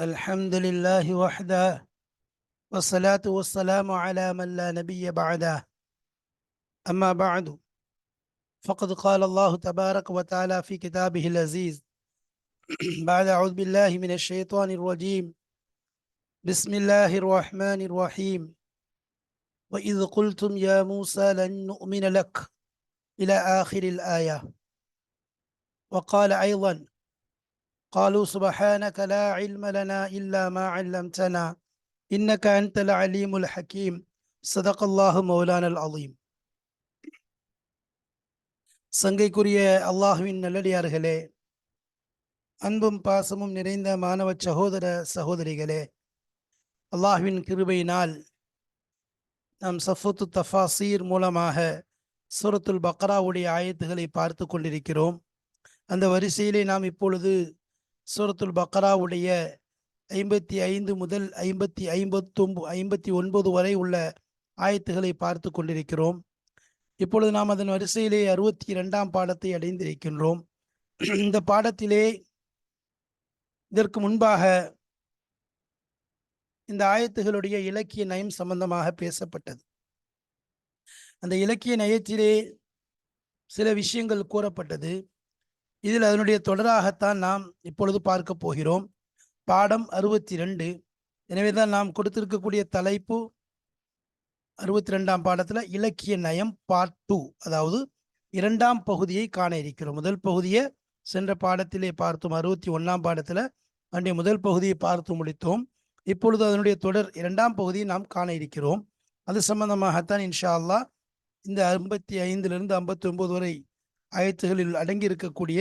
الحمد لله وحده والصلاة والسلام على من لا نبي بعده. أما بعد فقد قال الله تبارك وتعالى في كتابه العزيز بعد أعوذ بالله من الشيطان الرجيم بسم الله الرحمن الرحيم وإذ قلتم يا موسى لن نؤمن لك إلى آخر الآية. وقال أيضا قالوا سبحانك لا علم لنا إلا ما علمتنا إنك أنت العليم الحكيم صدق الله مولانا العظيم சங்கைக்குரிய அல்லாஹுவின் நல்லடியார்களே அன்பும் பாசமும் நிறைந்த மாணவ சகோதர சகோதரிகளே அல்லாஹுவின் கிருபையினால் நாம் சஃபத்து தஃபாசீர் மூலமாக சூரத்துல் பக்ராவுடைய ஆயத்துகளை பார்த்து கொண்டிருக்கிறோம் அந்த வரிசையிலே நாம் இப்பொழுது சூரத்துல் பக்ராவுடைய ஐம்பத்தி ஐந்து முதல் ஐம்பத்தி ஐம்பத்தொம்பு ஐம்பத்தி ஒன்பது வரை உள்ள ஆயத்துகளை பார்த்து கொண்டிருக்கிறோம். இப்பொழுது நாம் அதன் வரிசையிலே அறுபத்தி இரண்டாம் பாடத்தை அடைந்திருக்கின்றோம். இந்த பாடத்திலே இதற்கு முன்பாக இந்த ஆயத்துகளுடைய இலக்கிய நயம் சம்பந்தமாக பேசப்பட்டது. அந்த இலக்கிய நயத்திலே சில விஷயங்கள் கூறப்பட்டது. இதில் அதனுடைய தொடராகத்தான் நாம் இப்பொழுது பார்க்க போகிறோம். பாடம் அறுபத்தி ரெண்டு எனவே தான் நாம் கொடுத்திருக்கக்கூடிய தலைப்பு அறுபத்தி ரெண்டாம் பாடத்தில் இலக்கிய நயம் பார்ட் டூ அதாவது இரண்டாம் பகுதியை காண இருக்கிறோம். முதல் பகுதியை சென்ற பாடத்திலே பார்த்தோம். அறுபத்தி ஒன்றாம் பாடத்தில் அன்றைய முதல் பகுதியை பார்த்து முடித்தோம். இப்பொழுது அதனுடைய தொடர் இரண்டாம் பகுதியை நாம் காண இருக்கிறோம். அது சம்பந்தமாகத்தான் இன்ஷா அல்லா இந்த ஐம்பத்தி ஐந்திலிருந்து ஐம்பத்தி ஒன்பது வரை ஆயத்துகளில் அடங்கி இருக்கக்கூடிய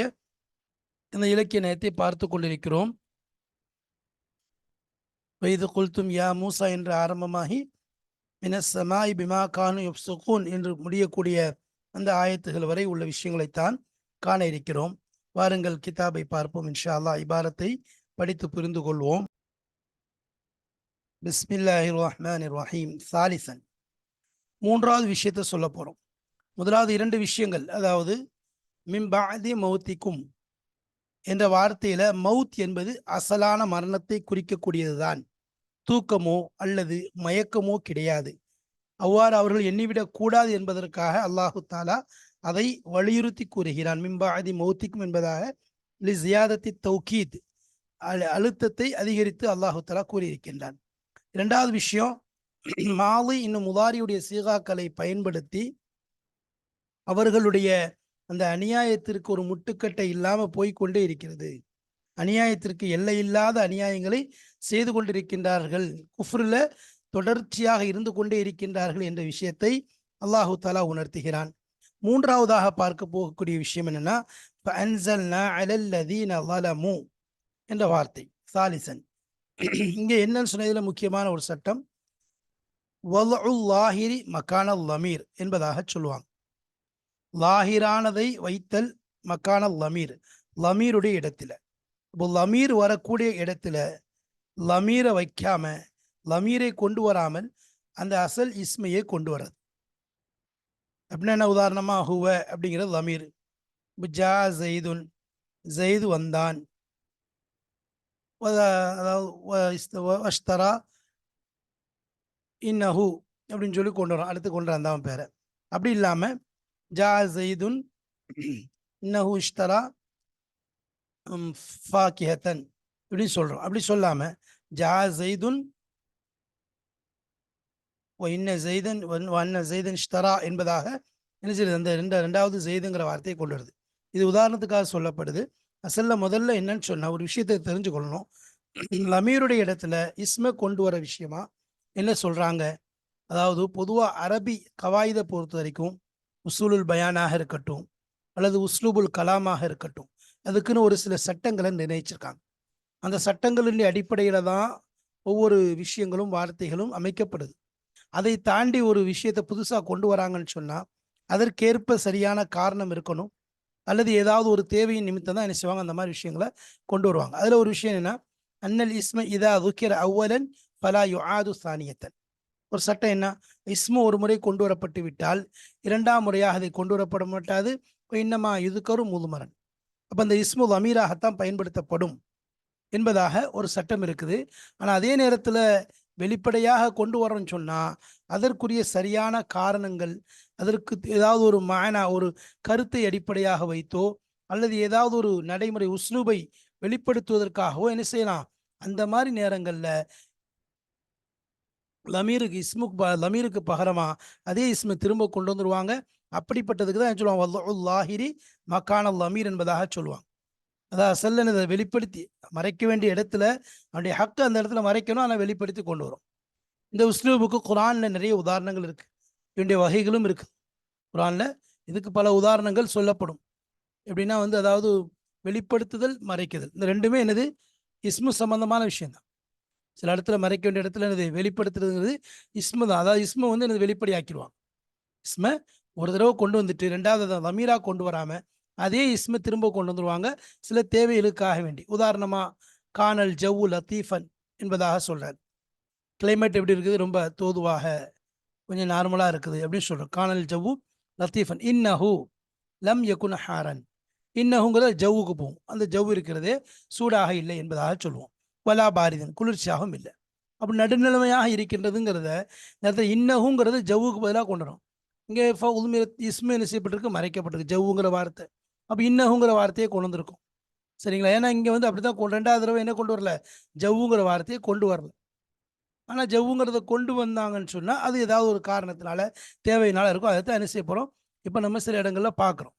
இந்த இலக்கிய நயத்தை பார்த்து கொண்டிருக்கிறோம். வைது குல்தும் யா மூசா என்று ஆரம்பமாகி மினசமாய் பிமா கானு யுப்சுகூன் என்று முடியக்கூடிய அந்த ஆயத்துகள் வரை உள்ள விஷயங்களைத்தான் காண இருக்கிறோம். வாருங்கள் கிதாபை பார்ப்போம். இன்ஷா அல்லா இபாரத்தை படித்து புரிந்து கொள்வோம். பிஸ்மில்லாஹி ரஹ்மான் ரஹீம் சாலிசன். மூன்றாவது விஷயத்தை சொல்ல போறோம். முதலாவது இரண்டு விஷயங்கள். அதாவது மிம்பாதி மௌத்திக்கும். என்ற வார்த்தையில மவுத் என்பது அசலான மரணத்தை குறிக்கக்கூடியதுதான். தூக்கமோ அல்லது மயக்கமோ கிடையாது. அவ்வாறு அவர்கள் எண்ணிவிடக் கூடாது என்பதற்காக அல்லாஹு தாலா அதை வலியுறுத்தி கூறுகிறான். மிம்பாதி மௌத்திக்கும் என்பதாக ஜியாதத்தி தௌகீத் அழுத்தத்தை அதிகரித்து அல்லாஹு தாலா கூறியிருக்கின்றான். இரண்டாவது விஷயம் மாலை இன்னும் முதாரியுடைய சீகாக்களை பயன்படுத்தி அவர்களுடைய அந்த அநியாயத்திற்கு ஒரு முட்டுக்கட்டை இல்லாம போய்கொண்டே இருக்கிறது. அநியாயத்திற்கு எல்லை இல்லாத அநியாயங்களை செய்து கொண்டிருக்கின்றார்கள். குஃப்ரில் தொடர்ச்சியாக இருந்து கொண்டே இருக்கின்றார்கள் என்ற விஷயத்தை அல்லாஹு தாலா உணர்த்துகிறான். மூன்றாவதாக பார்க்க போகக்கூடிய விஷயம் என்னன்னா என்ற வார்த்தை. சாலிசன். இங்கே என்னன்னு சொன்னதுல முக்கியமான ஒரு சட்டம் மக்கான லமீர் என்பதாக சொல்லுவாங்க. லாஹிரானதை வைத்தல் மக்கான லமீர் லமீருடைய இடத்துல. இப்போ லமீர் வரக்கூடிய இடத்துல லமீரை வைக்காம லமீரை கொண்டு வராமல் அந்த அசல் இஸ்மையை கொண்டு வர்றது. அப்படின்னா என்ன உதாரணமா? ஹுவ அப்படிங்கிறது லமீர். ஜா ஜெய்துன் ஜெய்து வந்தான். அதாவது இன்னஹு அப்படின்னு சொல்லி கொண்டு வரோம் அடுத்து கொண்டு வந்தான் பேரை. அப்படி இல்லாமல் ஜா ஜெயிதுன் இன்னஹு இஷ்தரா ஃபாக்கிஹத்தன் இப்படி சொல்கிறோம் அப்படி சொல்லாமல் ஜா ஜெய்துன் இன்ன ஜெய்தன் வண்ண ஜெய்தன் ஷ்தரா என்பதாக என்ன செய்யுது அந்த ரெண்டு ரெண்டாவது ஜெய்துங்கிற வார்த்தையை கொண்டு வருது. இது உதாரணத்துக்காக சொல்லப்படுது. அசல்ல முதல்ல என்னன்னு சொன்னா ஒரு விஷயத்தை தெரிஞ்சுக்கொள்ளணும். லமீருடைய இடத்துல இஸ்ம கொண்டு வர விஷயமா என்ன சொல்றாங்க? அதாவது பொதுவாக அரபி கவாயுதை பொறுத்த வரைக்கும் உசூலுல் பயானாக இருக்கட்டும் அல்லது உஸ்லூபுல் கலாமாக இருக்கட்டும் அதுக்குன்னு ஒரு சில சட்டங்களை நிர்ணயிச்சிருக்காங்க. அந்த சட்டங்களின் அடிப்படையில் தான் ஒவ்வொரு விஷயங்களும் வார்த்தைகளும் அமைக்கப்படுது. அதை தாண்டி ஒரு விஷயத்தை புதுசாக கொண்டு வராங்கன்னு சொன்னால் அதற்கேற்ப சரியான காரணம் இருக்கணும் அல்லது ஏதாவது ஒரு தேவையின் நிமித்தம் தான் என்ன செய்வாங்க அந்த மாதிரி விஷயங்களை கொண்டு வருவாங்க. அதில் ஒரு விஷயம் என்ன அன்னல் இஸ்ம இதா துக்கிற அவ்வலன் பலா யு ஆது சானியத்தன். ஒரு சட்டம் என்ன? இஸ்மு ஒரு முறை கொண்டு வரப்பட்டு விட்டால் இரண்டாம் முறையாக அதை கொண்டு வரப்பட மாட்டாது இன்னமா இதுக்கரும் முதுமரன். அப்போ அந்த இஸ்மு அமீராகத்தான் பயன்படுத்தப்படும் என்பதாக ஒரு சட்டம் இருக்குது. ஆனால் அதே நேரத்தில் வெளிப்படையாக கொண்டு வரோம்னு சொன்னால் அதற்குரிய சரியான காரணங்கள் அதற்கு ஏதாவது ஒரு மானா ஒரு கருத்தை அடிப்படையாக வைத்தோ அல்லது ஏதாவது ஒரு நடைமுறை உஸ்லூபை வெளிப்படுத்துவதற்காகவோ என்ன செய்யலாம்? அந்த மாதிரி நேரங்களில் லமீருக்கு இஸ்முக் ப லமீருக்கு பகரமா அதே இஸ்மை திரும்ப கொண்டு வந்துருவாங்க. அப்படிப்பட்டதுக்கு தான் சொல்லுவாங்க? வல்லாஹிரி மக்கான லமீர் என்பதாக சொல்லுவாங்க. அதான் செல்லனதை இதை வெளிப்படுத்தி மறைக்க வேண்டிய இடத்துல அவனுடைய ஹக்கு அந்த இடத்துல மறைக்கணும் ஆனால் வெளிப்படுத்தி கொண்டு வரும். இந்த உஸ்லூபுக்கு குரானில் நிறைய உதாரணங்கள் இருக்கு. இவனுடைய வகைகளும் இருக்கு. குரானில் இதுக்கு பல உதாரணங்கள் சொல்லப்படும். எப்படின்னா வந்து அதாவது வெளிப்படுத்துதல் மறைக்குதல். இந்த ரெண்டுமே என்னது? இஸ்மு சம்பந்தமான விஷயம்தான். சில இடத்துல மறைக்க வேண்டிய இடத்துல என்னது? வெளிப்படுத்துறதுங்கிறது இஸ்ம தான். அதாவது இஸ்ம வந்து எனது வெளிப்படை ஆக்கிடுவாங்க இஸ்ம ஒரு தடவை கொண்டு வந்துட்டு ரெண்டாவது அதை லமீரா கொண்டு வராமல் அதே இஸ்ம திரும்ப கொண்டு வந்துடுவாங்க சில தேவைகளுக்காக வேண்டி. உதாரணமாக கானல் ஜவ்வு லத்தீஃபன் என்பதாக சொல்கிறார் கிளைமேட் எப்படி இருக்குது? ரொம்ப தோதுவாக கொஞ்சம் நார்மலாக இருக்குது அப்படின்னு சொல்கிறோம் கானல் ஜவ்வு லத்தீஃபன். இன்னஹு லம் யகுன் ஹாரன். இன்னஹுங்கிறத ஜவ்வுக்கு போகும். அந்த ஜவ் இருக்கிறதே சூடாக இல்லை என்பதாக சொல்லுவோம். வலா பாரிதன் குளிர்ச்சியாகவும் இல்லை. அப்படி நடுநிலைமையாக இருக்கின்றதுங்கிறத நேரத்தில் இன்னகுங்கிறது ஜவ்வுக்கு பதிலாக கொண்டு வரும். இங்கே உண்மை இஸ்மு என்ன செய்யப்பட்டிருக்கு மறைக்கப்பட்டிருக்கு ஜவ்வுங்கிற வார்த்தை. அப்போ இன்னகுங்கிற வார்த்தையை கொண்டு வந்திருக்கும். சரிங்களா? ஏன்னா இங்கே வந்து அப்படிதான் கொண்டு ரெண்டாவது தடவை என்ன கொண்டு வரல? ஜவ்வுங்கிற வார்த்தையை கொண்டு வரல. ஆனால் ஜவ்வுங்கிறத கொண்டு வந்தாங்கன்னு சொன்னால் அது ஏதாவது ஒரு காரணத்தினால தேவையினால இருக்கும். அதை தான் என்ன செய்ய போகிறோம் இப்போ நம்ம சில இடங்களில் பார்க்குறோம்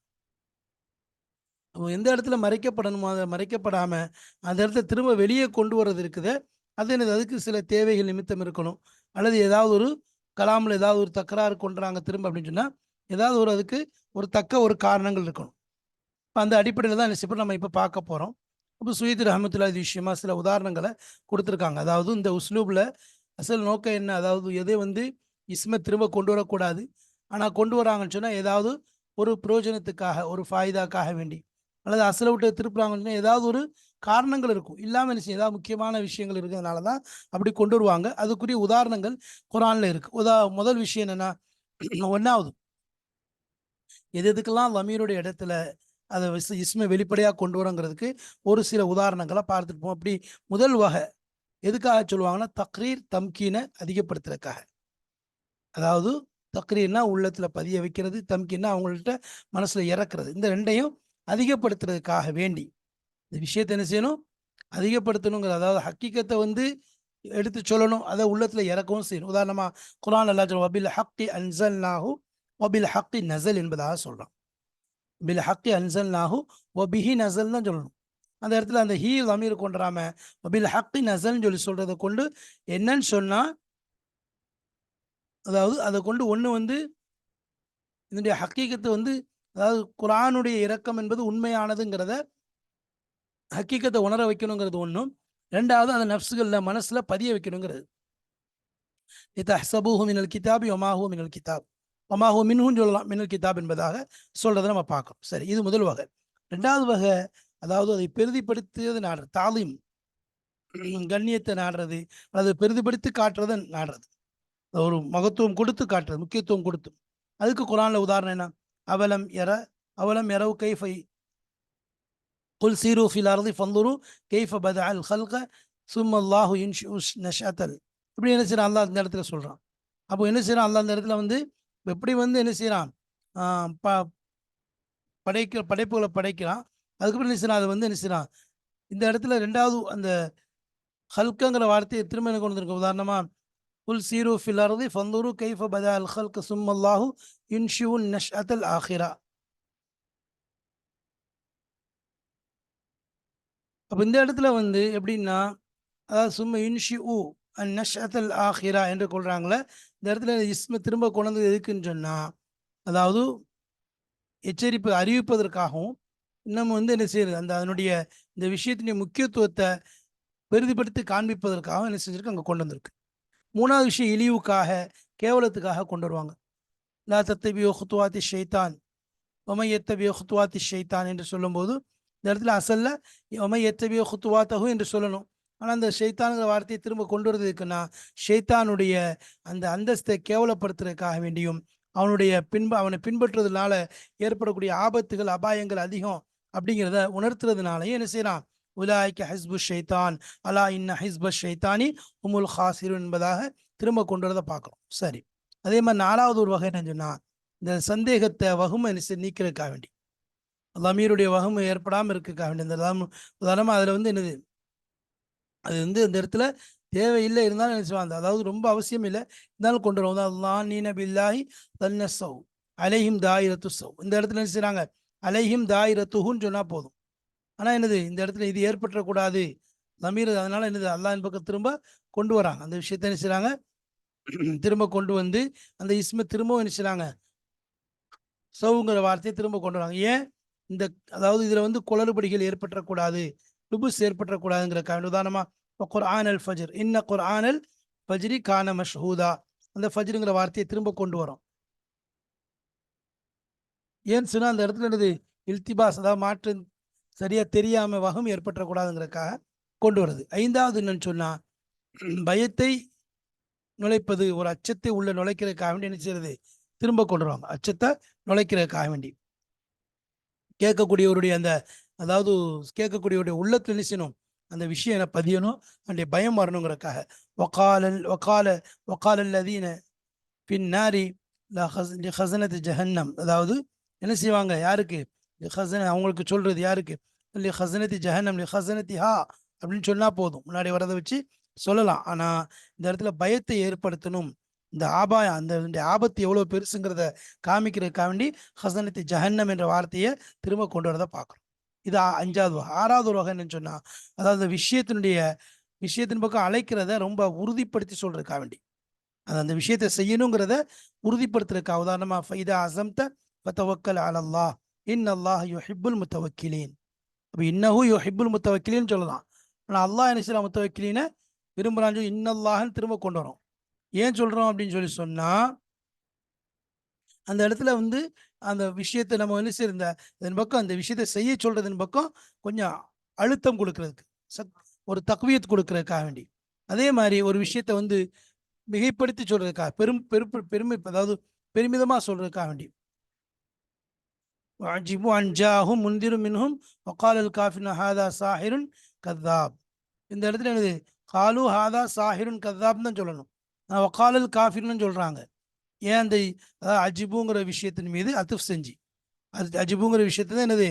எந்த இடத்துல மறைக்கப்படணுமோ அதை மறைக்கப்படாமல் அந்த இடத்த திரும்ப வெளியே கொண்டு வர்றது இருக்குது. அது என்னது? அதுக்கு சில தேவைகள் நிமித்தம் இருக்கணும். அல்லது ஏதாவது ஒரு கலாமில் ஏதாவது ஒரு தக்கராறு கொண்டுறாங்க திரும்ப அப்படின்னு சொன்னால் ஏதாவது ஒரு அதுக்கு ஒரு தக்க ஒரு காரணங்கள் இருக்கணும். இப்போ அந்த அடிப்படையில் தான் என்ன நம்ம இப்போ பார்க்க போகிறோம் இப்போ சுயீத் ரஹமத்துல்லா இது விஷயமா சில உதாரணங்களை கொடுத்துருக்காங்க. அதாவது இந்த உஸ்லூபில் அசல் நோக்கம் என்ன? அதாவது எதை வந்து இஸ்மை திரும்ப கொண்டு வரக்கூடாது. ஆனால் கொண்டு வராங்கன்னு சொன்னால் ஏதாவது ஒரு பிரயோஜனத்துக்காக ஒரு ஃபாய்தாக்காக வேண்டி. அல்லது அசலை விட்டு திருப்புறாங்கன்னு ஏதாவது ஒரு காரணங்கள் இருக்கும். இல்லாமல் என்ன ஏதாவது முக்கியமான விஷயங்கள் இருக்கிறதுனால தான் அப்படி கொண்டு வருவாங்க. அதுக்குரிய உதாரணங்கள் குரானில் இருக்கு. உதா முதல் விஷயம் என்னன்னா ஒன்றாவது எது எதுக்கெல்லாம் லமீருடைய இடத்துல அதை இஸ்மை வெளிப்படையாக கொண்டு வரோங்கிறதுக்கு ஒரு சில உதாரணங்களை பார்த்துட்டு போவோம். அப்படி முதல் வகை எதுக்காக சொல்லுவாங்கன்னா தக்ரீர் தம்கீனை அதிகப்படுத்துறதுக்காக. அதாவது தக்ரீர்னா உள்ளத்தில் பதிய வைக்கிறது தம்கின்னா அவங்கள்ட்ட மனசில் இறக்குறது. இந்த ரெண்டையும் அதிகப்படுத்துறதுக்காக வேண்டி. இந்த விஷயத்தை என்ன செய்யணும்? அதிகப்படுத்தணுங்கிற அதாவது ஹக்கீக்கத்தை வந்து எடுத்து சொல்லணும். அதை உள்ளத்தில் இறக்கவும் செய்யணும். உதாரணமாக குரான் அல்லா சொல்லுவோம் வபில் ஹக்கி அன்சல் நாகு வபில் ஹக்கி நசல் என்பதாக சொல்கிறோம் பில் ஹக்கி அன்சல் நாகு ஒபிஹி நசல் தான் சொல்லணும். அந்த இடத்துல அந்த ஹீ அமீர் கொண்டுறாம பில் ஹக்கி நசல்னு சொல்லி சொல்றதை கொண்டு என்னன்னு சொன்னால் அதாவது அதை கொண்டு ஒன்று வந்து இதனுடைய ஹக்கீக்கத்தை வந்து அதாவது குரானுடைய இரக்கம் என்பது உண்மையானதுங்கிறத ஹக்கீக்கத்தை உணர வைக்கணுங்கிறது ஒன்றும் ரெண்டாவது அந்த நப்சுகளில் மனசில் பதிய வைக்கணுங்கிறது. இத்தஹசபூஹு மினல் கிதாபி ஒமாஹூ மினல் கிதாப். ஒமாஹூ மின்ஹுன்னு சொல்லலாம். மினல் கிதாப் என்பதாக சொல்றதை நம்ம பார்க்கணும். சரி இது முதல் வகை. ரெண்டாவது வகை அதாவது அதை பெருதிப்படுத்தியது நாடுறது. தாலீம். கண்ணியத்தை நாடுறது அல்லது பெருதிப்படுத்தி காட்டுறதை நாடுறது. ஒரு மகத்துவம் கொடுத்து காட்டுறது முக்கியத்துவம் கொடுத்து. அதுக்கு குரானில் உதாரணம் என்ன? அவலம் எற அவலம் எரவு கைஃபை. குல் சீரு ஃபில் அர்தி ஃபந்துரு கைஃப பத அல் ஹல்க சும் அல்லாஹு இன்ஷூஸ் நஷாத்தல் இப்படி என்ன செய்யறான் அல்லா அந்த இடத்துல சொல்கிறான் அப்போ என்ன செய்யறான் அல்லா அந்த இடத்துல வந்து எப்படி வந்து என்ன செய்கிறான் ப படைக்க படைப்புகளை படைக்கிறான். அதுக்கப்புறம் என்ன செய்யறான் அதை வந்து என்ன செய்யறான் இந்த இடத்துல ரெண்டாவது அந்த ஹல்கங்கிற வார்த்தையை திரும்ப என்ன கொண்டு வந்திருக்க? உதாரணமாக குல் சீரு ஃபில் அர்தி ஃபந்துரு கைஃப பதா அல் ஹல்க சும் அல்லாஹு இன்ஷூ நஷ்அத்தல் ஆஹிரா அப்போ இந்த இடத்துல வந்து எப்படின்னா அதாவது சும்மா இன்ஷி ஊ அன் அல் ஆஹிரா என்று கொள்கிறாங்களே இந்த இடத்துல இஸ்ம திரும்ப கொண்டது எதுக்குன்னு சொன்னால் அதாவது எச்சரிப்பு அறிவிப்பதற்காகவும் இன்னும் வந்து என்ன செய்யுது அந்த அதனுடைய இந்த விஷயத்தினுடைய முக்கியத்துவத்தை பெரிதிப்படுத்தி காண்பிப்பதற்காக என்ன செஞ்சிருக்கு அங்கே கொண்டு வந்திருக்கு. மூணாவது விஷயம் இழிவுக்காக கேவலத்துக்காக கொண்டு வருவாங்க. லா தத்தபியோ ஹுத்துவாத்தி ஷைத்தான் ஒமை எத்தபியோ ஹுத்துவாத்தி ஷைத்தான் என்று சொல்லும்போது இந்த இடத்துல அசல்ல ஒமை எத்தபியோ ஹுத்துவாத்தகு என்று சொல்லணும். ஆனால் அந்த ஷைத்தானுங்கிற வார்த்தையை திரும்ப கொண்டு வரதுக்குன்னா ஷைத்தானுடைய அந்த அந்தஸ்தை கேவலப்படுத்துறதுக்காக வேண்டியும் அவனுடைய பின்ப அவனை பின்பற்றுறதுனால ஏற்படக்கூடிய ஆபத்துகள் அபாயங்கள் அதிகம் அப்படிங்கிறத உணர்த்துறதுனாலையும் என்ன செய்யறான்? உலாய்க்க ஹிஸ்பு ஷைத்தான். அலா இன்ன ஹிஸ்ப ஷைத்தானி உமுல் ஹாசிர் என்பதாக திரும்ப கொண்டு வரதை பார்க்குறோம் சரி. அதே மாதிரி நாலாவது ஒரு வகை என்ன சொன்னால் இந்த சந்தேகத்தை வகுமை நீக்கிறதுக்காக வேண்டி. லமீருடைய வகுமை ஏற்படாமல் இருக்கக்காக வேண்டி. இந்த உதாரணமாக அதில் வந்து என்னது? அது வந்து இந்த இடத்துல தேவையில்லை இருந்தாலும் நினைச்சுவாங்க அதாவது ரொம்ப அவசியம் இல்லை. இருந்தாலும் கொண்டு வரும் அதுதான் நீன பில்லாஹி தன்ன சவ் அலைஹிம் தாயிரத்து சவ் இந்த இடத்துல என்ன செய்றாங்க? அலைஹிம் தாயிரத்துஹுன்னு சொன்னால் போதும். ஆனால் என்னது இந்த இடத்துல இது ஏற்பட்டுறக்கூடாது. லமீர் அதனால என்னது அல்லாஹின் பக்கம் திரும்ப கொண்டு வராங்க அந்த விஷயத்த என்ன செய்கிறாங்க திரும்ப கொண்டு வந்து அந்த இஸ்ம திரும்பவும் என்ன செய்கிறாங்க சவுங்கிற வார்த்தையை திரும்ப கொண்டு வராங்க. ஏன்? இந்த அதாவது இதில் வந்து குளறுபடிகள் ஏற்பட்டுறக்கூடாது லுபுஸ் ஏற்பட்டுறக்கூடாதுங்கிற உதாரணமா குர்ஆன் அல் ஃபஜர் இன்ன குர்ஆன் அல் ஃபஜ்ரி கான மஷ்ஹூதா. அந்த ஃபஜ்ருங்கிற வார்த்தையை திரும்ப கொண்டு வரோம். ஏன்னு சொன்னா அந்த இடத்துல என்னது இல்திபாஸ் அதாவது மாற்று சரியா தெரியாம வகம் ஏற்பட்டக்கூடாதுங்கிறக்காக கொண்டு வருது. ஐந்தாவது என்னன்னு சொன்னா பயத்தை நுழைப்பது ஒரு அச்சத்தை உள்ள நுழைக்கிறதுக்காக வேண்டி என்ன செய்யறது? திரும்ப கொண்டு வருவாங்க. அச்சத்தை நுழைக்கிறதுக்காக வேண்டி. கேட்கக்கூடியவருடைய அந்த அதாவது கேட்கக்கூடியவருடைய உள்ளத்தில் என்ன செய்யணும்? அந்த விஷயம் என்ன பதியணும்? அந்த பயம் வரணுங்கிறக்காக ஒக்காலல் ஒக்கால வக்காலல் அதீன பின்னாரி ஹசனத்து ஜஹன்னம். அதாவது என்ன செய்வாங்க? யாருக்கு? ஹசன அவங்களுக்கு சொல்றது யாருக்கு? லி ஹசனத்தி ஜஹன்னம் லி ஹசனத்தி ஹா அப்படின்னு சொன்னா போதும். முன்னாடி வரதை வச்சு சொல்லலாம். ஆனா இந்த இடத்துல பயத்தை ஏற்படுத்தணும். இந்த ஆபாயம் அந்த ஆபத்து எவ்வளவு பெருசுங்கிறத காமிக்கிறதுக்காக வேண்டி ஹசனத்தி ஜஹன்னம் என்ற வார்த்தையை திரும்ப கொண்டு வரதை பார்க்கணும் இது அஞ்சாவது ஆறாவது ஒரு வகை என்னன்னு சொன்னா அதாவது விஷயத்தினுடைய விஷயத்தின் பக்கம் அழைக்கிறத ரொம்ப உறுதிப்படுத்தி சொல்றதுக்காக வேண்டி. அது அந்த விஷயத்தை செய்யணுங்கிறத உறுதிப்படுத்துறதுக்காக. உதாரணமா ஃபைதா அசம்த பத்தவக்கல் அலல்லா இன் அல்லாஹ் யுஹிபுல் முத்தவக்கிலீன். அப்போ இன்னஹு யுஹிபுல் முத்தவக்கிலின்னு சொல்லலாம். ஆனால் அல்லாஹ் என்ன செய்யலாம் முத்தவக்கிலின விரும்புகிறான்னு சொல்லி இன்னல்லாஹன்னு திரும்ப கொண்டு வரோம். ஏன் சொல்கிறோம் அப்படின்னு சொல்லி சொன்னால் அந்த இடத்துல வந்து அந்த விஷயத்தை நம்ம என்ன செய்ய இதன் பக்கம் அந்த விஷயத்தை செய்ய சொல்கிறதன் பக்கம் கொஞ்சம் அழுத்தம் கொடுக்கறதுக்கு சக் ஒரு தக்வியத் கொடுக்கறதுக்காக வேண்டி. அதே மாதிரி ஒரு விஷயத்தை வந்து மிகைப்படுத்தி சொல்கிறதுக்காக பெரும் பெரு பெருமை அதாவது பெருமிதமாக சொல்கிறதுக்காக வேண்டி. வாஜிபு அன்ஜாஹும் முந்திரும் மின்ஹும் ஒகாலல் காஃபின் ஹாதா சாஹிருன் கத்தாப் இந்த இடத்துல எனது காலு ஹாதா சாஹிருன் கத்தாப் தான் சொல்லணும். ஒகாலல் காஃபின்னு சொல்கிறாங்க ஏன் அந்த அதாவது அஜிபுங்கிற விஷயத்தின் மீது அத்துஃப் செஞ்சு? அது அஜிபுங்கிற விஷயத்தை தான் என்னது?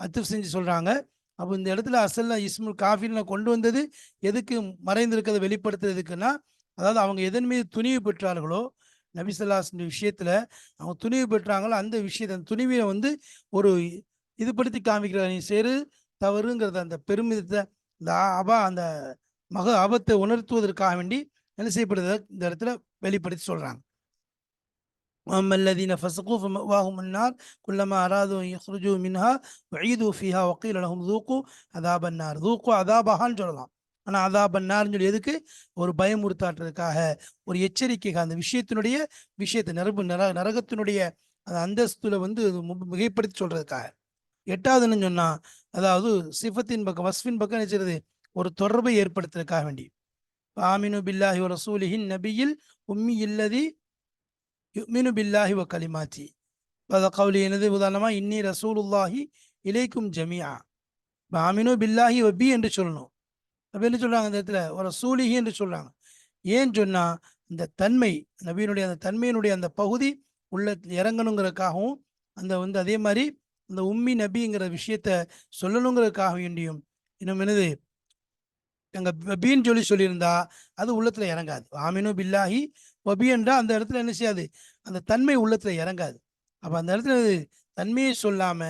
அத்துஃப் செஞ்சு சொல்கிறாங்க அப்போ இந்த இடத்துல அசல்ல இஸ்முல் காஃபின்னு கொண்டு வந்தது எதுக்கு மறைந்திருக்கிறத வெளிப்படுத்துறதுக்குன்னா அதாவது அவங்க எதன் மீது துணிவு பெற்றார்களோ நபிசல்லாஸ் விஷயத்துல அவங்க துணிவு பெற்றாங்களோ அந்த விஷயத்தை அந்த துணிவியை வந்து ஒரு இதுபடுத்தி காமிக்கிற நீ சேரு தவறுங்கிறத அந்த பெருமிதத்தை இந்த அபா அந்த மக அபத்தை உணர்த்துவதற்காக வேண்டி என்ன செய்யப்படுறத இந்த இடத்துல வெளிப்படுத்தி சொல்றாங்க. وَأَمَّا فَسَقُوا فَمَأْوَاهُمُ النَّارُ كُلَّمَا أَرَادُوا أَنْ மின்ஹா مِنْهَا أُعِيدُوا فِيهَا وَقِيلَ لَهُمْ ذُوقُوا عَذَابَ النَّارِ சொல்லலாம். ஆனால் அதா பண்ணார்னு சொல்லி எதுக்கு? ஒரு பயமுறுத்தாட்டுறதுக்காக ஒரு எச்சரிக்கைக்காக. அந்த விஷயத்தினுடைய விஷயத்தை நரம்பு நர நரகத்தினுடைய அந்த அந்தஸ்துல வந்து மிகைப்படுத்தி சொல்றதுக்காக. எட்டாவதுன்னு சொன்னா அதாவது சிஃபத்தின் பக்கம் வஸ்வின் பக்கம் நினைச்சிருது ஒரு தொடர்பை ஏற்படுத்துறதுக்காக வேண்டி. ஆமினு பில்லாஹி ரசூலிஹின் நபியில் உம்மி இல்லதி யுமினு பில்லாஹி வ கலிமாத்தி. கவுலி எனது உதாரணமா இன்னி ரசூலுல்லாஹி இலைக்கும் ஜமியா ஆமினு பில்லாஹி வபி என்று சொல்லணும். அப்ப என்ன சொல்றாங்க அந்த இடத்துல? ஒரு சூலிகி என்று சொல்றாங்க. ஏன் சொன்னா இந்த தன்மை நபியினுடைய அந்த தன்மையினுடைய அந்த பகுதி உள்ள இறங்கணுங்கிறதுக்காகவும் அந்த வந்து அதே மாதிரி அந்த உம்மி நபிங்கிற விஷயத்த சொல்லணுங்கிறதுக்காக வேண்டியும். இன்னும் என்னது? எங்க பீன்னு சொல்லி சொல்லியிருந்தா அது உள்ளத்துல இறங்காது. ஆமினு பில்லாஹி ஒபி என்றா அந்த இடத்துல என்ன செய்யாது? அந்த தன்மை உள்ளத்துல இறங்காது. அப்ப அந்த இடத்துல தன்மையை சொல்லாம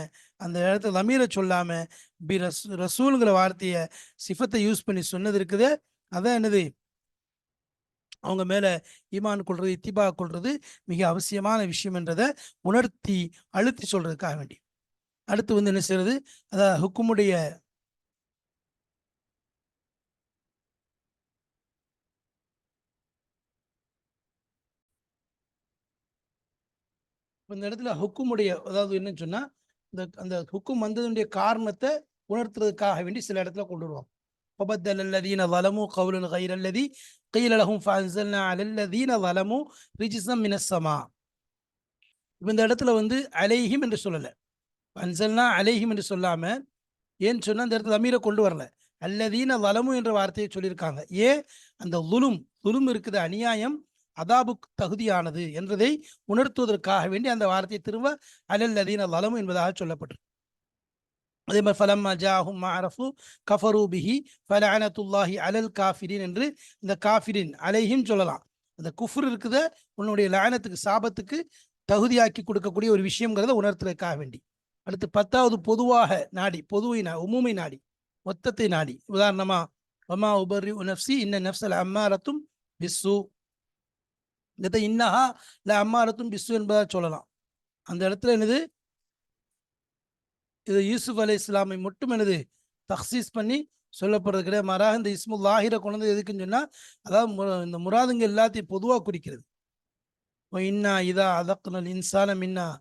அந்த இடத்துல லமீரை சொல்லாமல் பி ரஸ் ரசூலுங்கிற வார்த்தையை சிஃபத்தை யூஸ் பண்ணி சொன்னது இருக்குது. அதான் என்னது? அவங்க மேலே ஈமான் கொள்வது இத்திபா கொள்வது மிக அவசியமான விஷயம் என்றதை உணர்த்தி அழுத்தி சொல்றதுக்காக வேண்டி. அடுத்து வந்து என்ன செய்யறது? அதாவது ஹுக்குமுடைய இந்த இடத்துல ஹுக்குமுடைய அதாவது என்னன்னு சொன்னால் இந்த அந்த ஹுக்கும் வந்ததுடைய காரணத்தை உணர்த்துறதுக்காக வேண்டி சில இடத்துல கொண்டு வருவாங்க فبدل الذين ظلموا قولا غير الذي قيل لهم فانزلنا على الذين ظلموا رجزا من السماء இப்போ இந்த இடத்துல வந்து அலைஹிம் என்று சொல்லலை அன்சல்னா அலைஹிம் என்று சொல்லாம ஏன்னு சொன்னா அந்த இடத்துல அமீரை கொண்டு வரல அல்லதீன வலமு என்ற வார்த்தையை சொல்லியிருக்காங்க ஏன் அந்த லுலும் லுலும் இருக்குது அநியாயம் அதாபுக்கு தகுதியானது என்றதை உணர்த்துவதற்காக வேண்டி அந்த வார்த்தையை திரும்ப அலல்லதீன வலமு என்பதாக சொல்லப்பட்டிருக்கு. அதே மாதிரி ஃபலம் ஜாஹும் அரஃபு கஃபரு பிஹி ஃபலானத்துல்லாஹி அலல் காஃபிரின் என்று இந்த காஃபிரின் அலைஹிம் சொல்லலாம். அந்த குஃபுர் இருக்குத உன்னுடைய லானத்துக்கு சாபத்துக்கு தகுதியாக்கி கொடுக்கக்கூடிய ஒரு விஷயங்கிறத உணர்த்துறதுக்காக வேண்டி. அடுத்து பத்தாவது பொதுவாக நாடி பொதுவை நா உமுமை நாடி மொத்தத்தை நாடி. உதாரணமா ஒமா உபரி நப்சி இன்ன நப்சல் அம்மாரத்தும் பிஸ்ஸு இந்த இன்னஹா அம்மா அம்மாரத்தும் பிஸ்ஸு என்பதாக சொல்லலாம். அந்த இடத்துல என்னது? இது யூசுப் அலி இஸ்லாமை மட்டும் என்னது? தக்சீஸ் பண்ணி சொல்லப்படுறது கிடையாது. மாறாக இந்த இஸ்முல் லாஹிரை கொண்டு எதுக்குன்னு சொன்னால் அதாவது மு- இந்த முராதுங்க எல்லாத்தையும் பொதுவாக குறிக்கிறது. ஓ இன்னா இதா அதக்குனல் இன்சான மின்னா?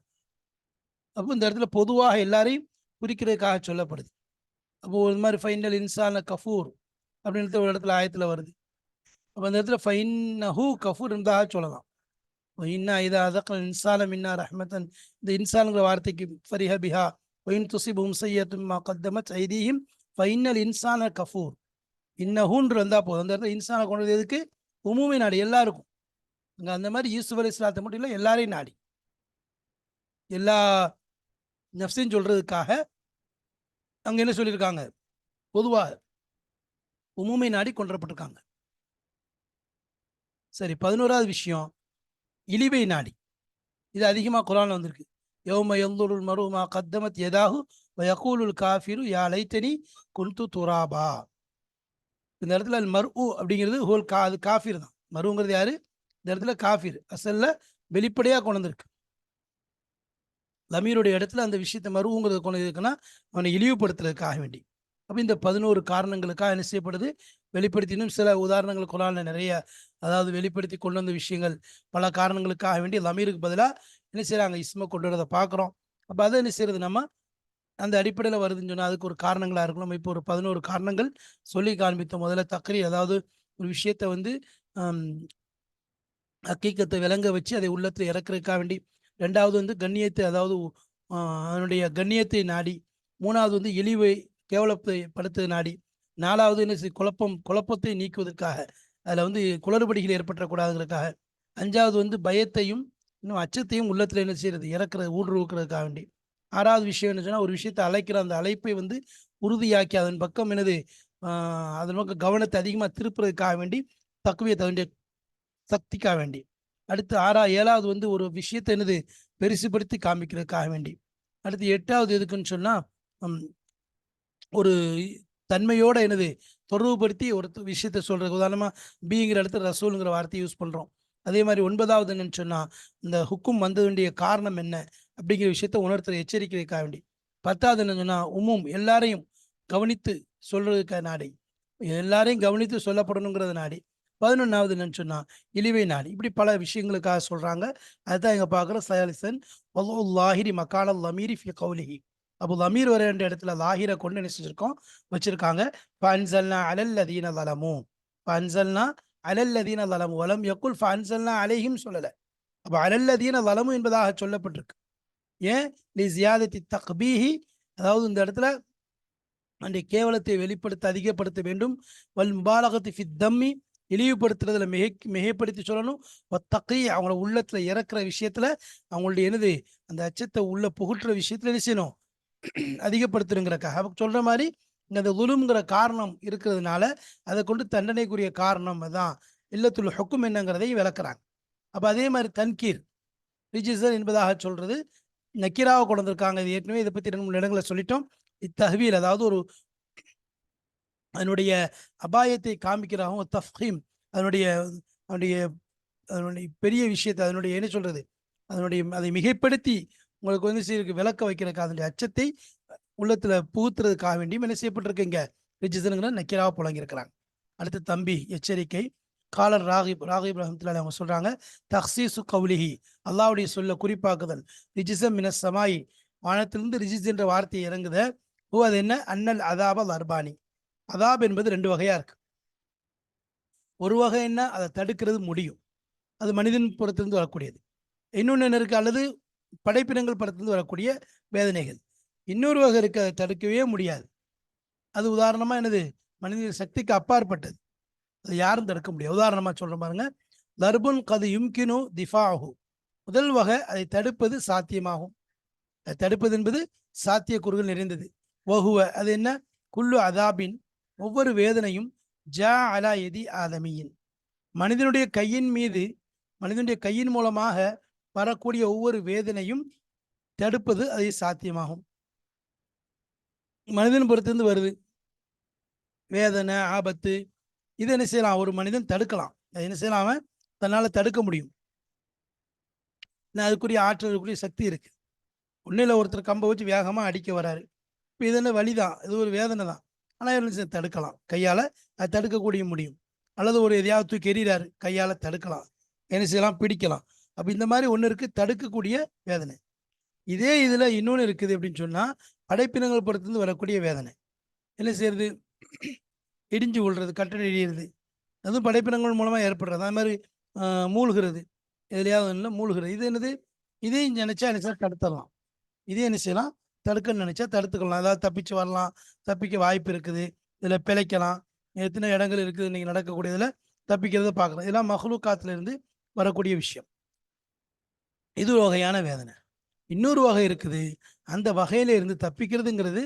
அப்போ இந்த இடத்துல பொதுவாக எல்லாரையும் குறிக்கிறதுக்காக சொல்லப்படுது. அப்போ ஒரு மாதிரி ஃபைனல் இன்சான கஃபூர் அப்படின்றது ஒரு இடத்துல ஆயத்தில் வருது. அப்போ அந்த இடத்துல ஃபைன் ஹூ கஃபூர் இருந்தாக சொல்லலாம். ஒயின்னா இதா அதக்கல் இன்சான மின்னா ரஹ்மத்தன் இந்த இன்சானுங்கிற வார்த்தைக்கு ஃபரிஹ பிஹா. ஒயின் துசி பூம் மா கத்தமத் ஐதீஹிம் ஃபைனல் இன்சான கஃபூர் இன்னஹூன்று இருந்தால் போதும். அந்த இடத்துல இன்சானை கொண்டு எதுக்கு? உமுமை நாடு எல்லாருக்கும். அங்கே அந்த மாதிரி யூசுப் அலி இஸ்லாத்தை மட்டும் இல்லை எல்லாரையும் நாடி. எல்லா நஃப்ஸையும் சொல்றதுக்காக அங்கே என்ன சொல்லியிருக்காங்க? பொதுவாக உமுமை நாடி கொண்டுறப்பட்டிருக்காங்க சரி பதினோராவது விஷயம். இழிவை நாடி. இது அதிகமாக குரான் வந்திருக்கு. யோம யந்துருல் மருமா கத்தமத் எதாகு யகூலுல் காஃபிரு யா லைத்தனி குன்து துராபா. இந்த இடத்துல மர்உ அப்படிங்கிறது ஹோல் கா அது காஃபிர் தான். மருங்கிறது யாரு? இந்த இடத்துல காஃபிர். அசல்ல வெளிப்படையாக கொண்டு வந்திருக்கு. லமீருடைய இடத்துல அந்த விஷயத்தை மருவுங்கிறத கொண்டு இருக்குன்னா அவனை இழிவுபடுத்துறதுக்காக வேண்டி. அப்போ இந்த பதினோரு காரணங்களுக்காக என்ன செய்யப்படுது? வெளிப்படுத்தி இன்னும் சில உதாரணங்கள் குரான்ல நிறைய அதாவது வெளிப்படுத்தி கொண்டு வந்த விஷயங்கள் பல காரணங்களுக்காக வேண்டி லமீருக்கு பதிலாக என்ன செய்கிறாங்க இஸ்ம கொண்டு வரதை பார்க்குறோம் அப்போ அதை என்ன செய்யறது நம்ம அந்த அடிப்படையில் வருதுன்னு சொன்னால் அதுக்கு ஒரு காரணங்களாக இருக்கும். நம்ம இப்போ ஒரு பதினோரு காரணங்கள் சொல்லி காண்பித்தோம். முதல்ல தக்கரி அதாவது ஒரு விஷயத்தை வந்து அக்கீக்கத்தை விளங்க வச்சு அதை உள்ளத்தில் இறக்குறதுக்காக வேண்டி ரெண்டாவது வந்து கண்ணியத்தை அதாவது அதனுடைய கண்ணியத்தை நாடி மூணாவது வந்து இழிவை கேவலத்தை படுத்த நாடி நாலாவது என்ன செய்ய- குழப்பம் குழப்பத்தை நீக்குவதற்காக அதில் வந்து குளறுபடிகள் ஏற்பட்டக்கூடாதுங்கிறதுக்காக அஞ்சாவது வந்து பயத்தையும் இன்னும் அச்சத்தையும் உள்ளத்தில் என்ன செய்யறது இறக்குறது ஊடுருவுக்கிறதுக்காக வேண்டி. ஆறாவது விஷயம் என்ன சொன்னால் ஒரு விஷயத்தை அழைக்கிற அந்த அழைப்பை வந்து உறுதியாக்கி அதன் பக்கம் என்னது அதன் பக்கம் கவனத்தை அதிகமாக திருப்புறதுக்காக வேண்டி தக்குவியை தகுந்த சக்திக்காக வேண்டி. அடுத்து ஆறா ஏழாவது வந்து ஒரு விஷயத்தை என்னது பெருசுபடுத்தி காமிக்கிறதுக்காக வேண்டி. அடுத்து எட்டாவது எதுக்குன்னு சொன்னால் ஒரு தன்மையோட என்னது தொடர்புபடுத்தி ஒரு விஷயத்த விஷயத்தை சொல்றது உதாரணமா பீங்கிற இடத்துல ரசூலுங்கிற வார்த்தையை யூஸ் பண்றோம். அதே மாதிரி ஒன்பதாவது என்னன்னு சொன்னா இந்த ஹுக்கும் வந்ததுடைய காரணம் என்ன அப்படிங்கிற விஷயத்த உணர்த்துற எச்சரிக்கைக்காக வேண்டி. பத்தாவது என்ன சொன்னா உமும் எல்லாரையும் கவனித்து சொல்றதுக்காக நாடி. எல்லாரையும் கவனித்து சொல்லப்படணுங்கிறது நாடி. பதினொன்னாவது என்னன்னு சொன்னா இழிவை நாடி. இப்படி பல விஷயங்களுக்காக சொல்றாங்க. அதுதான் இங்க பார்க்குற சயாலிசன் லாஹிரி மக்கான லமீரி ஃபி கௌலிஹி. அப்போ லமீர் வர என்ற இடத்துல லாஹிரை கொண்டு என்ன செஞ்சிருக்கோம்? வச்சிருக்காங்க. பன்சல்னா அலல்லதீன லலமு. பன்சல்னா அலல்லதீன தலமு வலம் யக்குல் ஃபன்சல்னா அலைஹிம் சொல்லலை. அப்போ அலல்லதீன தலமும் என்பதாக சொல்லப்பட்டிருக்கு. ஏன்? லி ஜியாதத்தி தக்பீஹி. அதாவது இந்த இடத்துல அந்த கேவலத்தை வெளிப்படுத்த அதிகப்படுத்த வேண்டும். வல் முபாலகத்தி ஃபித்தம்மி தம்மி. இழிவுபடுத்துறதுல மிகை மிகைப்படுத்தி சொல்லணும். தக்கி. அவங்கள உள்ளத்துல இறக்குற விஷயத்துல அவங்களுடைய என்னது? அந்த அச்சத்தை உள்ள புகுட்டுற விஷயத்துல என்ன செய்யணும்? அதிகப்படுத்துறங்கிறக்காக சொல்ற மாதிரி இந்த அந்த உலும்ங்கிற காரணம் இருக்கிறதுனால அதை கொண்டு தண்டனைக்குரிய காரணம் தான் இல்லத்துள்ள ஹொக்கும் என்னங்கிறதை விளக்குறாங்க. அப்போ அதே மாதிரி தன்கீர் ரிஜிசர் என்பதாக சொல்றது நக்கீராவை கொண்டு வந்திருக்காங்க. இது ஏற்கனவே இதை பற்றி ரெண்டு மூணு இடங்களை சொல்லிட்டோம். இத்தகவியல் அதாவது ஒரு அதனுடைய அபாயத்தை காமிக்கிறாகவும் தஃஹீம் அதனுடைய அதனுடைய அதனுடைய பெரிய விஷயத்தை அதனுடைய என்ன சொல்றது அதனுடைய அதை மிகைப்படுத்தி உங்களுக்கு வந்து சீருக்கு விளக்க வைக்கிறதுக்கு அதனுடைய அச்சத்தை உள்ளத்துல புகுத்துறதுக்காக வேண்டியும் என்ன செய்யப்பட்டிருக்கீங்க? ரிஜிசனுங்கிற நக்கீராக புழங்கியிருக்கிறாங்க அடுத்து தம்பி எச்சரிக்கை. காலர் ராகிப் ராகிப் ரஹமத்துல்லாஹி அவங்க சொல்றாங்க தஹ்சீசு கவுலிஹி. அல்லாவுடைய சொல்ல குறிப்பாக்குதல். ரிஜிசம் மின சமாயி. வானத்திலிருந்து ரிஜிஸ் என்ற வார்த்தை இறங்குத. ஓ அது என்ன? அன்னல் அதாப அர்பானி அதாப் என்பது ரெண்டு வகையா இருக்கு. ஒரு வகை என்ன? அதை தடுக்கிறது முடியும். அது மனிதன் புறத்திலிருந்து வரக்கூடியது. இன்னொன்று என்ன இருக்கு? அல்லது படைப்பினங்கள் படத்திலிருந்து வரக்கூடிய வேதனைகள். இன்னொரு வகை இருக்க அதை தடுக்கவே முடியாது. அது உதாரணமா என்னது? மனித சக்திக்கு அப்பாற்பட்டது. அது யாரும் தடுக்க முடியாது. உதாரணமா சொல்ற பாருங்க. தர்புன் கது யும்கினு திஃபாஹு. முதல் வகை அதை தடுப்பது சாத்தியமாகும். அதை தடுப்பது என்பது சாத்தியக்கூறுகள் நிறைந்தது. வஹுவ அது என்ன? குல்லு அதாபின். ஒவ்வொரு வேதனையும் ஜா அலா எதி ஆதமியின். மனிதனுடைய கையின் மீது மனிதனுடைய கையின் மூலமாக வரக்கூடிய ஒவ்வொரு வேதனையும் தடுப்பது அது சாத்தியமாகும். மனிதன் பொறுத்திருந்து வருது. வேதனை ஆபத்து இதை என்ன செய்யலாம்? ஒரு மனிதன் தடுக்கலாம். அதை என்ன செய்யலாம்? அவன் தன்னால் தடுக்க முடியும். அதுக்குரிய ஆற்றல் அதுக்குரிய சக்தி இருக்கு. ஒன்றில் ஒருத்தர் கம்பை வச்சு வேகமாக அடிக்க வராரு. இப்போ இது என்ன வழிதான் இது ஒரு வேதனை தான். ஆனால் இவன் தடுக்கலாம். கையால் அதை தடுக்கக்கூடிய முடியும். அல்லது ஒரு எதையாவது தூக்கி எறிகிறாரு கையால் தடுக்கலாம். என்ன செய்யலாம்? பிடிக்கலாம். அப்போ இந்த மாதிரி ஒன்று இருக்குது தடுக்கக்கூடிய வேதனை. இதே இதில் இன்னொன்று இருக்குது அப்படின்னு சொன்னால் படைப்பினங்கள் பொறுத்திருந்து வரக்கூடிய வேதனை. என்ன செய்யறது? இடிஞ்சு விழுறது கட்டணம் இடியிறது. அதுவும் படைப்பினங்கள் மூலமாக ஏற்படுறது. அது மாதிரி மூழ்கிறது. எதுலையாவது இல்லை மூழ்கிறது. இது என்னது? இதையும் நினச்சா என்ன தடுத்துடலாம். இதே என்ன செய்யலாம்? தடுக்கன்னு நினச்சா தடுத்துக்கலாம். ஏதாவது தப்பிச்சு வரலாம் தப்பிக்க வாய்ப்பு இருக்குது. இதில் பிழைக்கலாம். எத்தனை இடங்கள் இருக்குது இன்றைக்கி நடக்கக்கூடியதில் தப்பிக்கிறத பார்க்கலாம். இதெல்லாம் மஹ்லூக்காத்துல இருந்து வரக்கூடிய விஷயம். இது ஒரு வகையான வேதனை. இன்னொரு வகை இருக்குது அந்த வகையில இருந்து தப்பிக்கிறதுங்கிறது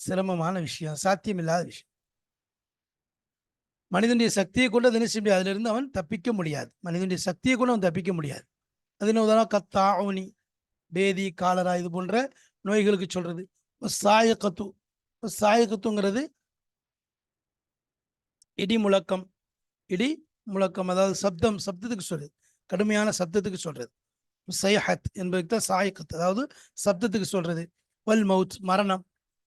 சிரமமான விஷயம் சாத்தியமில்லாத விஷயம். மனிதனுடைய சக்தியை கொண்டு அதை முடியாது. அதுல இருந்து அவன் தப்பிக்க முடியாது. மனிதனுடைய சக்தியை கொண்டு அவன் தப்பிக்க முடியாது. அது என்ன உதாரணம்? கத்தா அவனி பேதி காலரா இது போன்ற நோய்களுக்கு சொல்றது. சாயக்கத்து சாயக்கத்துங்கிறது இடி முழக்கம் இடி முழக்கம் அதாவது சப்தம் சப்தத்துக்கு சொல்றது. கடுமையான சப்தத்துக்கு சொல்றது. சைஹத் என்பதுக்கு தான் சாயக்கத்து அதாவது சப்தத்துக்கு சொல்றது. வல் மவுத் மரணம்.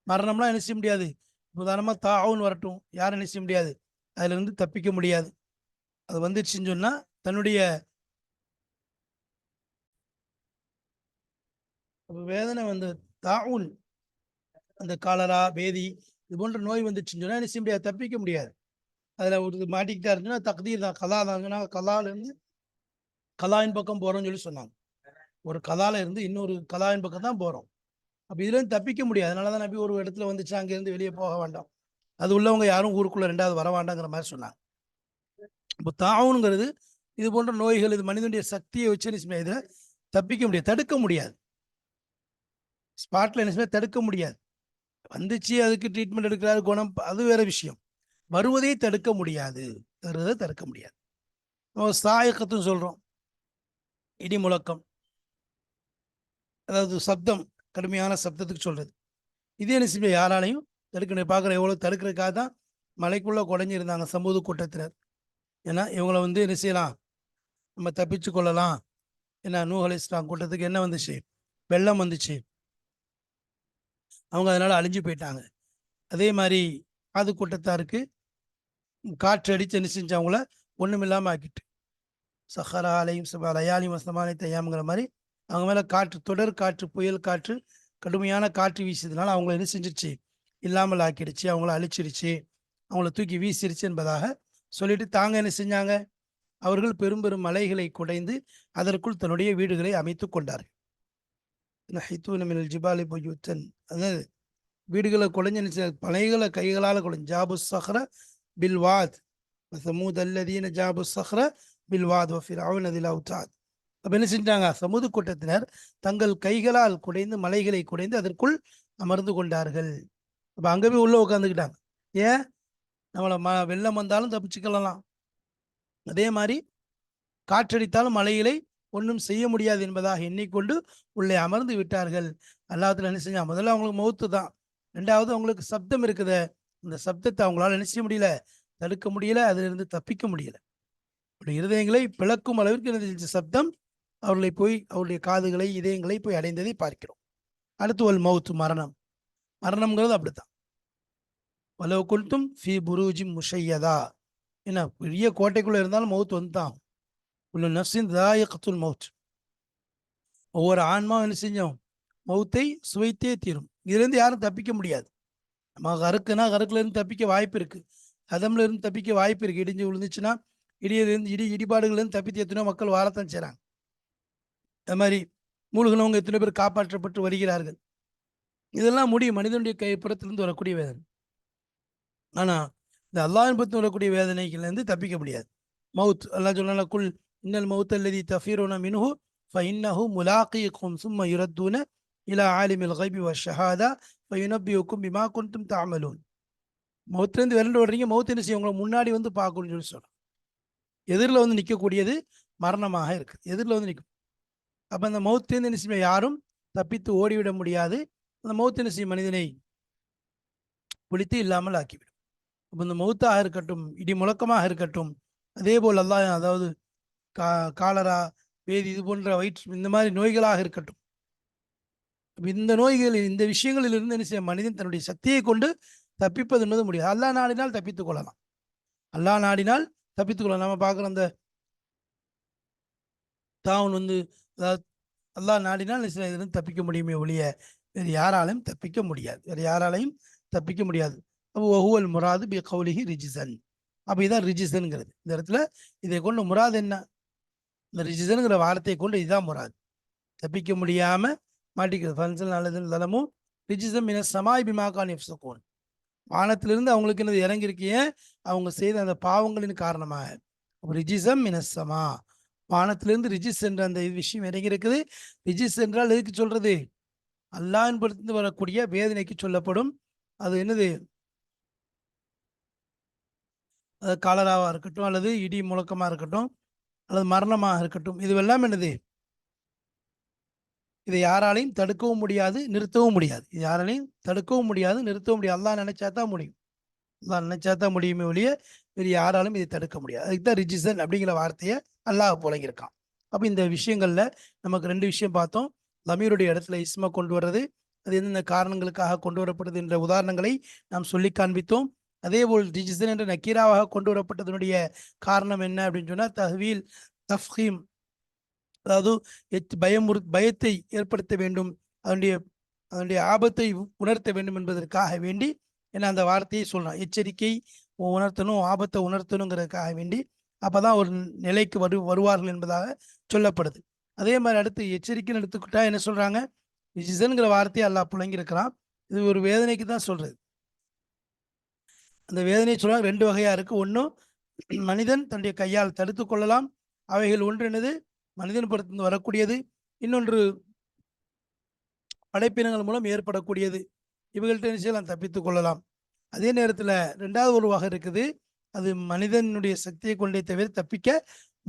மரணம்லாம் என்ன செய்ய முடியாது. உதாரணமா தாவுன்னு வரட்டும். யாரும் என்ன செய்ய முடியாது. அதுல இருந்து தப்பிக்க முடியாது. அது வந்துடுச்சுன்னு சொன்னா தன்னுடைய வேதனை வந்து தாவுன் அந்த காலரா பேதி இது போன்ற நோய் வந்துச்சுன்னு சொன்னா என்ன செய்ய முடியாது. தப்பிக்க முடியாது. அதுல ஒரு மாட்டிக்கிட்டா இருந்துச்சுன்னா தக்தீர் தான். கலா தான். சொன்னா கலால இருந்து கலாயின் பக்கம் போறோம்னு சொல்லி சொன்னாங்க. ஒரு கதால இருந்து இன்னொரு கதாவின் பக்கம் தான் போறோம். அப்போ இதுலேருந்து தப்பிக்க முடியாது. அதனாலதான் நபி ஒரு இடத்துல வந்துச்சு அங்கேருந்து வெளியே போக வேண்டாம். அது உள்ளவங்க யாரும் ஊருக்குள்ள ரெண்டாவது வர வேண்டாங்கிற மாதிரி சொன்னாங்க. இப்போ தாவுங்கிறது இது போன்ற நோய்கள் இது மனிதனுடைய சக்தியை வச்சு நிச்சயமே இதை தப்பிக்க முடியாது. தடுக்க முடியாது. ஸ்பாட்ல என்ன செய்ய தடுக்க முடியாது. வந்துச்சு அதுக்கு ட்ரீட்மெண்ட் எடுக்கிறாரு குணம் அது வேற விஷயம். வருவதை தடுக்க முடியாது. வருவதை தடுக்க முடியாது. நம்ம சாயக்கத்தும் சொல்றோம். இடி முழக்கம் அதாவது சப்தம் கடுமையான சப்தத்துக்கு சொல்கிறது இதே என்ன யாராலையும் தடுக்கணும் பார்க்குற எவ்வளோ தடுக்கிறதுக்காக தான் மலைக்குள்ள குறைஞ்சிருந்தாங்க சமூக கூட்டத்தினர். ஏன்னா இவங்கள வந்து என்ன செய்யலாம்? நம்ம தப்பிச்சு கொள்ளலாம். ஏன்னா நூஹ் இஸ்லாம் கூட்டத்துக்கு என்ன வந்துச்சு? வெள்ளம் வந்துச்சு. அவங்க அதனால் அழிஞ்சு போயிட்டாங்க. அதே மாதிரி ஆது கூட்டத்தாருக்கு காற்று அடித்து என்ன செஞ்சு அவங்கள ஆக்கிட்டு. சஹரா அலையும் சபா அலையாலையும் வசமானி தையாமுங்கிற மாதிரி அவங்க மேலே காற்று தொடர் காற்று புயல் காற்று கடுமையான காற்று வீசியதுனால அவங்கள என்ன செஞ்சிருச்சு? இல்லாமல் ஆக்கிடுச்சு அவங்கள அழிச்சிருச்சு அவங்கள தூக்கி வீசிருச்சு என்பதாக சொல்லிட்டு தாங்க என்ன செஞ்சாங்க? அவர்கள் பெரும் பெரும் மலைகளை குடைந்து அதற்குள் தன்னுடைய வீடுகளை அமைத்து கொண்டார்கள். ஜிபாலி பொய்யூத்தன் அதாவது வீடுகளை குடைஞ்சு என்ன செய்ய- கைகளால் குடைஞ்சு. ஜாபு சஹ்ர பில்வாத் சமூத் அல்லதீன ஜாபு சஹ்ர பில்வாத் ஃபிரௌன் அதில் அவுத்தாத் அப்ப என்ன செஞ்சாங்க? சமூக கூட்டத்தினர் தங்கள் கைகளால் குடைந்து மலைகளை குடைந்து அதற்குள் அமர்ந்து கொண்டார்கள். அப்ப அங்கே போய் உள்ள உட்காந்துக்கிட்டாங்க ஏன்? நம்மள ம வெள்ளம் வந்தாலும் தப்பிச்சுக்கலாம் அதே மாதிரி காற்றடித்தாலும் மலைகளை ஒன்றும் செய்ய முடியாது என்பதாக எண்ணிக்கொண்டு உள்ளே அமர்ந்து விட்டார்கள். அல்லாத்துல என்ன செஞ்சா முதல்ல அவங்களுக்கு மௌத்து தான். ரெண்டாவது அவங்களுக்கு சப்தம் இருக்குது. இந்த சப்தத்தை அவங்களால என்ன செய்ய முடியல? தடுக்க முடியல. அதுல இருந்து தப்பிக்க முடியல. அப்படி இருதயங்களை பிளக்கும் அளவிற்கு இந்த சப்தம் அவர்களை போய் அவருடைய காதுகளை இதயங்களை போய் அடைந்ததை பார்க்கிறோம். அடுத்து ஒரு மவுத் மரணம். மரணம்ங்கிறது அப்படித்தான். வலவு குல்தும் ஃபி புரூஜி முஷையதா என்ன பெரிய கோட்டைக்குள்ளே இருந்தாலும் மவுத் வந்து தான் உள்ள நஃப்சின் தாயகத்துல் மவுத் ஒவ்வொரு ஆன்மாவும் என்ன செஞ்சோம்? மௌத்தை சுவைத்தே தீரும். இதுலேருந்து யாரும் தப்பிக்க முடியாது. நம்ம கருக்குன்னா கருக்குலேருந்து தப்பிக்க வாய்ப்பு இருக்குது அதம்ல இருந்து தப்பிக்க வாய்ப்பு இருக்குது இடிஞ்சு விழுந்துச்சுன்னா இடியிலேருந்து இடி இடிபாடுகள்லேருந்து தப்பி தப்பித்து மக்கள் வாழத்தான் செய்கிறாங்க அது மாதிரி மூழ்கினவங்க எத்தனை பேர் காப்பாற்றப்பட்டு வருகிறார்கள்? இதெல்லாம் முடியும் மனிதனுடைய கைப்புறத்திலிருந்து வரக்கூடிய வேதனை. ஆனால் இந்த அல்லாஹின் பற்றி வரக்கூடிய வேதனைகள்லேருந்து தப்பிக்க முடியாது. மவுத் அல்லா சொன்னால குல் இன்னல் மவுத் அல்லதி தஃபீரோன மின்ஹு ஃபைன்னஹு முலாக்கியக்கும் சும்ம யுரத்தூன இலா ஆலிமில் கைபி வ ஷஹாதா ஃபயுனப்பியுக்கும் பிமா குந்தும் தாமலூன் மௌத்துலேருந்து விரண்டு வர்றீங்க மௌத் என்ன செய்யும்? உங்களை முன்னாடி வந்து பார்க்கணும்னு சொல்லி சொல்கிறோம் எதிரில் வந்து நிற்கக்கூடியது மரணமாக இருக்குது. எதிரில் வந்து நிற்கும். அப்போ அந்த மௌத்துலேருந்து என்ன யாரும் தப்பித்து ஓடிவிட முடியாது. அந்த மௌத்து என்ன மனிதனை பிடித்து இல்லாமல் ஆக்கிவிடும். அப்போ இந்த மௌத்தாக இருக்கட்டும் இடி முழக்கமாக இருக்கட்டும் அதே போல் அல்லாஹ் அதாவது கா காலரா வேதி இது போன்ற வயிற்று இந்த மாதிரி நோய்களாக இருக்கட்டும். இந்த நோய்களில் இந்த விஷயங்களிலிருந்து என்ன செய்ய மனிதன் தன்னுடைய சக்தியை கொண்டு தப்பிப்பது என்பது முடியாது. அல்லாஹ் நாடினால் தப்பித்துக் கொள்ளலாம். அல்லாஹ் நாடினால் தப்பித்துக் கொள்ளலாம். நம்ம பார்க்குற அந்த தாவன் வந்து அதாவது அல்லா நாடினால் என்ன இதிலிருந்து தப்பிக்க முடியுமே ஒழிய வேறு யாராலையும் தப்பிக்க முடியாது. வேறு யாராலையும் தப்பிக்க முடியாது. அப்போ ஒஹுவல் முராது பி கௌலிஹி ரிஜிசன் அப்போ இதான் ரிஜிசனுங்கிறது இந்த இடத்துல இதை கொண்டு முராது என்ன? இந்த ரிஜிசனுங்கிற வார்த்தையை கொண்டு இதுதான் முராது. தப்பிக்க முடியாமல் மாட்டிக்கிறது. ஃபன்சல் நல்லது தலமும் ரிஜிசம் என சமாய் பிமாக்கான் எஃப்சகோன் வானத்திலிருந்து அவங்களுக்கு என்னது? இறங்கியிருக்கிய. அவங்க செய்த அந்த பாவங்களின் காரணமாக. அப்போ ரிஜிசம் மினசமா வானத்திலிருந்து ரிஜிஸ் என்ற அந்த விஷயம் இறங்கியிருக்குது. ரிஜிஸ் என்றால் எதுக்கு சொல்றது? அல்லாஹ்வின் வரக்கூடிய வேதனைக்கு சொல்லப்படும். அது என்னது? அது காலராவாக இருக்கட்டும் அல்லது இடி முழக்கமாக இருக்கட்டும் அல்லது மரணமாக இருக்கட்டும். இதுவெல்லாம் என்னது? இதை யாராலையும் தடுக்கவும் முடியாது நிறுத்தவும் முடியாது. இது யாராலையும் தடுக்கவும் முடியாது நிறுத்தவும் முடியாது. அல்லாஹ் நினைச்சா தான் முடியும். அல்லா நினைச்சா தான் முடியுமே ஒழிய வேறு யாராலும் இதை தடுக்க முடியாது. அதுக்கு தான் ரிஜிசன் அப்படிங்கிற வார்த்தையை அல்லாஹ் புழங்கியிருக்கான் அப்போ இந்த விஷயங்களில் நமக்கு ரெண்டு விஷயம் பார்த்தோம். லமீருடைய இடத்துல இஸ்மா கொண்டு வர்றது அது எந்தெந்த காரணங்களுக்காக கொண்டு வரப்படுது என்ற உதாரணங்களை நாம் சொல்லி காண்பித்தோம். அதே போல் ரிஜிசன் என்ற நக்கீராவாக கொண்டு வரப்பட்டதனுடைய காரணம் என்ன அப்படின்னு சொன்னால் தஹ்வீல் தஃஹீம் அதாவது பயமுறு பயத்தை ஏற்படுத்த வேண்டும் அதனுடைய அதனுடைய ஆபத்தை உணர்த்த வேண்டும் என்பதற்காக வேண்டி என்ன அந்த வார்த்தையை சொல்லலாம். எச்சரிக்கை உணர்த்தணும் ஆபத்தை உணர்த்தணுங்கிறதுக்காக வேண்டி அப்போதான் ஒரு நிலைக்கு வரு வருவார்கள் என்பதாக சொல்லப்படுது. அதே மாதிரி அடுத்து எச்சரிக்கைன்னு எடுத்துக்கிட்டா என்ன சொல்கிறாங்க விஜிசன்கிற வார்த்தையை அல்லாஹ் புழங்கியிருக்கிறான் இது ஒரு வேதனைக்கு தான் சொல்கிறது அந்த வேதனை சொல்கிறாங்க ரெண்டு வகையாக இருக்குது ஒன்றும் மனிதன் தன்னுடைய கையால் தடுத்து கொள்ளலாம். அவைகள் ஒன்று என்னது மனிதன் புறத்திலிருந்து வரக்கூடியது. இன்னொன்று படைப்பினங்கள் மூலம் ஏற்படக்கூடியது. இவங்கள்ட்ட செய்யலாம்? தப்பித்துக் கொள்ளலாம். அதே நேரத்தில் ரெண்டாவது ஒரு வகை இருக்குது. அது மனிதனுடைய சக்தியை கொண்டே தவிர தப்பிக்க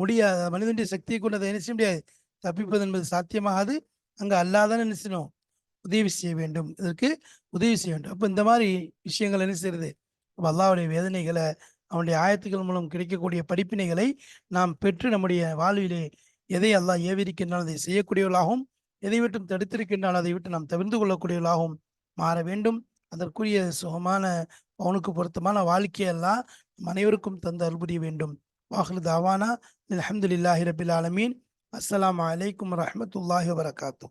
முடியாது. மனிதனுடைய சக்தியை கொண்டு அதை நினைச்ச முடியாது? தப்பிப்பது என்பது சாத்தியமாகாது. அங்கே அல்லாதான் என்ன உதவி செய்ய வேண்டும். இதற்கு உதவி செய்ய வேண்டும். அப்போ இந்த மாதிரி விஷயங்கள் என்ன செய்யறது? அப்போ அல்லாவுடைய வேதனைகளை அவனுடைய ஆயத்துக்கள் மூலம் கிடைக்கக்கூடிய படிப்பினைகளை நாம் பெற்று நம்முடைய வாழ்விலே எதை அல்லாஹ் ஏவிருக்கின்றான் அதை செய்யக்கூடியவர்களாகவும் எதை விட்டும் தடுத்திருக்கின்றான் அதை விட்டு நாம் தவிர்த்து கொள்ளக்கூடியவர்களாகவும் மாற வேண்டும். அதற்குரிய சுகமான அவனுக்கு பொருத்தமான வாழ்க்கையெல்லாம் அனைவருக்கும் தந்து அருள்புரிய வேண்டும். வாஹ்லு தாவானா. அல்ஹம்துலில்லாஹி ரபில் ஆலமீன். அஸ்லாம் அலைக்கும் வரமத்துல்லாஹி வரகாத்தூ